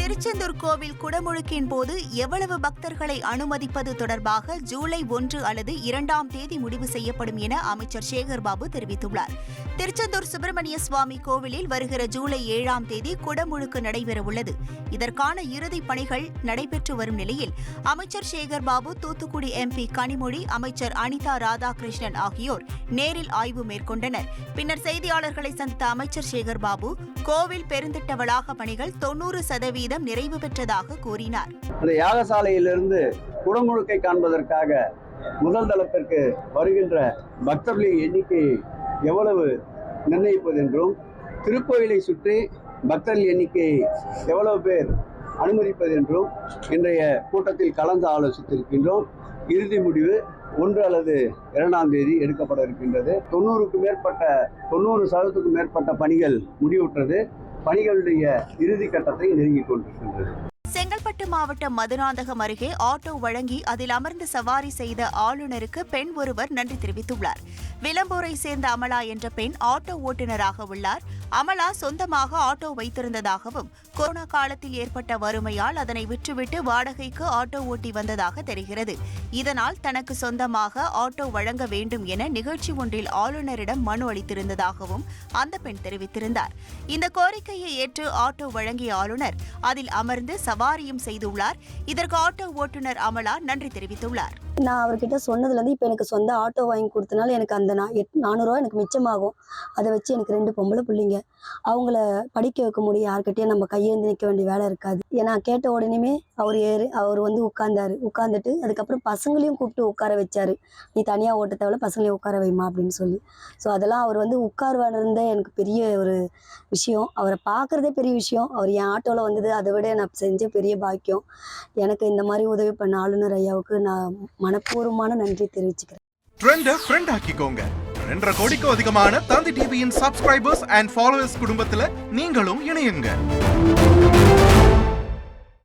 திருச்செந்தூர் கோவில் குடமுழுக்கின் போது எவ்வளவு பக்தர்களை அனுமதிப்பது தொடர்பாக ஜூலை ஒன்று அல்லது இரண்டாம் தேதி முடிவு செய்யப்படும் என அமைச்சர் சேகர்பாபு தெரிவித்துள்ளார். திருச்செந்தூர் சுப்பிரமணிய சுவாமி கோவிலில் வருகிற ஜூலை ஏழாம் தேதி குடமுழுக்கு நடைபெறவுள்ளது. இதற்கான இறுதிப் பணிகள் நடைபெற்று வரும் நிலையில் அமைச்சர் சேகர்பாபு தூத்துக்குடி எம்பி கனிமொழி அமைச்சர் அனிதா ராதாகிருஷ்ணன் ஆகியோர் நேரில் ஆய்வு மேற்கொண்டனர். பின்னர் செய்தியாளர்களை சந்தித்த அமைச்சர் சேகர்பாபு கோவில் பெருந்திட்ட வளாக பணிகள் தொன்னூறு சதவீதம் நிறைவு பெற்றதாக கூறினார். அந்த யாகசாலையிலிருந்து குடமுழுக்கை காண்பதற்காக முதல் தளத்திற்கு வருகின்ற பக்தர்களின் எண்ணிக்கையை எவ்வளவு நிர்ணயிப்பது என்றும் திருக்கோயிலை சுற்றி பக்தர்கள் எண்ணிக்கையை எவ்வளவு பேர் அனுமதிப்பது என்றும் இன்றைய கூட்டத்தில் கலந்து ஆலோசித்திருக்கின்றோம். இறுதி முடிவு ஒன்று அல்லது இரண்டாம் தேதி எடுக்கப்பட இருக்கின்றது. தொண்ணூறுக்கு மேற்பட்ட தொண்ணூறு சதவீதத்துக்கும் மேற்பட்ட பணிகள் முடிவுற்றது. பணிகளுடைய இறுதி கட்டத்தை நெருங்கிக் கொண்டிருக்கின்றது. செங்கல்பட்டு மாவட்டம் மதுராந்தகம் அருகே ஆட்டோ வழங்கி அதில் அமர்ந்து சவாரி செய்த ஆளுநருக்கு பெண் ஒருவர் நன்றி தெரிவித்துள்ளார். விளம்பூரை சேர்ந்த அமலா என்ற பெண் ஆட்டோ ஓட்டுநராக உள்ளார். அமலா சொந்தமாக ஆட்டோ வைத்திருந்ததாகவும் கொரோனா காலத்தில் ஏற்பட்ட வறுமையால் அதனை விற்றுவிட்டு வாடகைக்கு ஆட்டோ ஓட்டி வந்ததாக தெரிகிறது. இதனால் தனக்கு சொந்தமாக ஆட்டோ வழங்க வேண்டும் என நிகழ்ச்சி ஒன்றில் ஆளுநரிடம் மனு அளித்திருந்ததாகவும் அந்த பெண் தெரிவித்திருந்தார். இந்த கோரிக்கையை ஏற்று ஆட்டோ வழங்கிய ஆளுநர் அதில் அமர்ந்து சவாரியும் செய்துள்ளார். இதற்கு ஆட்டோ ஓட்டுநர் அமலா நன்றி தெரிவித்துள்ளார். நான் அவர்கிட்ட சொன்னதுலேருந்து இப்போ எனக்கு சொந்த ஆட்டோ வாங்கி கொடுத்தனால எனக்கு அந்த நான் எட் நானூறுரூவா எனக்கு மிச்சமாகும். அதை வச்சு எனக்கு ரெண்டு பொம்பளை பிள்ளைங்க. அவங்கள படிக்க வைக்க முடியும். யார்கிட்டயும் நம்ம கையேந்தி நிற்க வேண்டிய வேலை இருக்காது. ஏன்னா கேட்ட உடனேமே அவர் ஏறு அவர் வந்து உட்கார்ந்தாரு. உட்காந்துட்டு அதுக்கப்புறம் பசங்களையும் கூப்பிட்டு உட்கார வச்சாரு. நீ தனியாக ஓட்ட தேவையில்ல பசங்களையும் உட்கார வைமா அப்படின்னு சொல்லி. ஸோ அதெல்லாம் அவர் வந்து உட்காருவாருந்த எனக்கு பெரிய ஒரு விஷயம். அவரை பார்க்குறதே பெரிய விஷயம். அவர் என் ஆட்டோவில் வந்தது அதை விட நான் செஞ்ச பெரிய பாக்கியம். எனக்கு இந்த மாதிரி உதவி பண்ண ஆளுநர் ஐயாவுக்கு நான் மனப்பூர்வமான நன்றி தெரிவிச்சுக்கிறேன். ட்ரெண்ட ஃப்ரெண்ட் ஆக்கிக்கோங்க. ரெண்டரை கோடிக்கும் அதிகமான தந்தி டிவியின் சப்ஸ்கிரைபர்ஸ் அண்ட் ஃபாலோவர்ஸ் குடும்பத்துல நீங்களும் இணையுங்க.